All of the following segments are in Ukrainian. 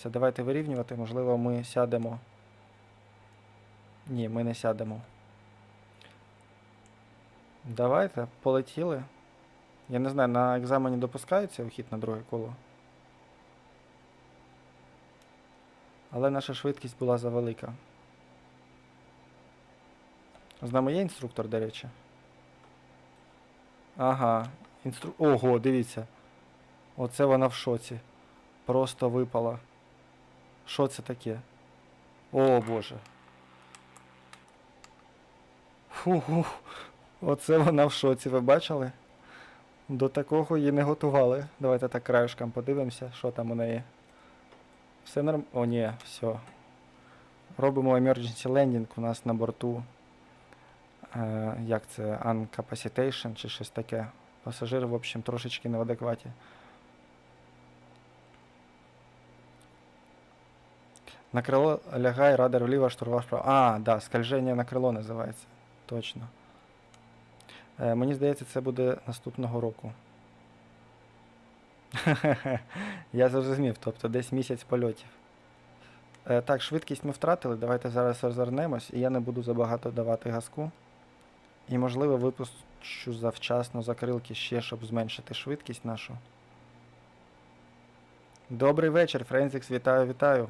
Все, давайте вирівнювати. Можливо, ми сядемо. Ні, ми не сядемо. Давайте, полетіли. Я не знаю, на екзамені допускається вхід на друге коло. Але наша швидкість була завелика. З нами є інструктор, до речі. Ага. Інстру... Ого, дивіться. Оце вона в шоці. Просто випала. Що це таке? О боже. Фу-ху. Оце вона в шоці, ви бачили? До такого її не готували. Давайте так краюшком подивимося, що там у неї. Все норм. О, ні, все. Робимо emergency landing у нас на борту. Е, як це? Uncapacitation чи щось таке. Пасажир, в общем, трошечки не в адекваті. На крило лягай, радар вліво, штурва вправо. А, да, скольження на крило називається. Точно. Е, мені здається, це буде наступного року. Я зрозумів, тобто десь місяць польотів. Е, так, швидкість ми втратили. Давайте зараз розвернемось, і я не буду забагато давати газку. І, можливо, випущу завчасно закрилки ще, щоб зменшити швидкість нашу. Добрий вечір, Френзікс, вітаю, вітаю.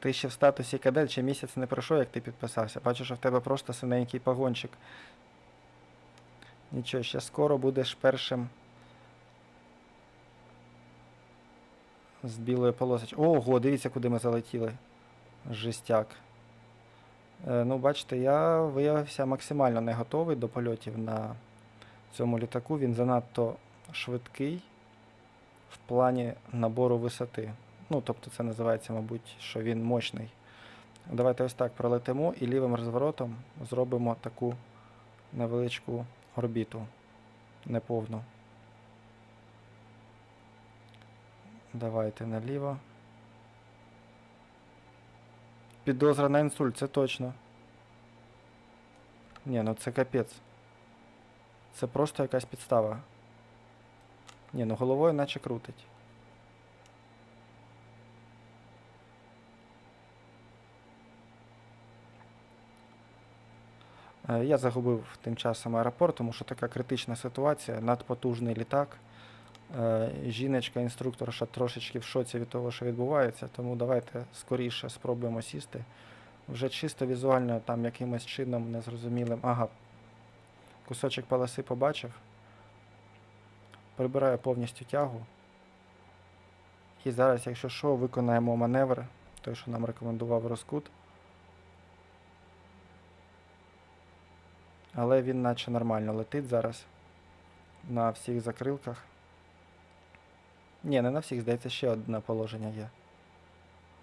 Ти ще в статусі кадель, чи місяць не пройшов, як ти підписався. Бачу, що в тебе просто синенький погончик. Нічого, ще скоро будеш першим. З білої полосочки. Ого, дивіться, куди ми залетіли. Жестяк. Е, ну, бачите, я виявився максимально не готовий до польотів на цьому літаку. Він занадто швидкий в плані набору висоти. Ну, тобто це називається, мабуть, що він мощний. Давайте ось так пролетимо і лівим розворотом зробимо таку невеличку орбіту. Неповну. Давайте наліво. Підозра на інсульт, це точно. Ні, ну це капець. Це просто якась підстава. Ні, ну головою наче крутить. Я загубив тим часом аеропорт, тому що така критична ситуація, надпотужний літак. Е, Жіночка, інструкторша трошечки в шоці від того, що відбувається, тому давайте скоріше спробуємо сісти. Вже чисто візуально там якимось чином незрозумілим. Ага. Кусочок полоси побачив. Прибираю повністю тягу. І зараз, якщо що, виконаємо маневр, той, що нам рекомендував Роскут. Але він наче нормально летить зараз. На всіх закрилках. Ні, не на всіх, здається, ще одне положення є.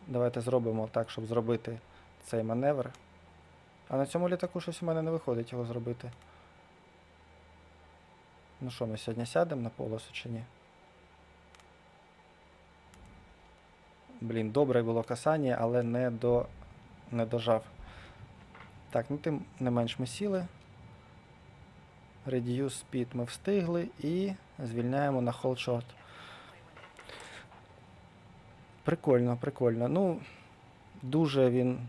Давайте зробимо так, щоб зробити цей маневр. А на цьому літаку щось у мене не виходить його зробити. Ну що, ми сьогодні сядемо на полосу чи ні? Блін, добре було касання, але не до. не дожав. Так, ну тим не менш ми сіли. Reduce speed ми встигли і звільняємо на hold short. Прикольно, прикольно. Ну, дуже він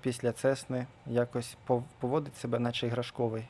після цесни якось пов- поводить себе, наче іграшковий.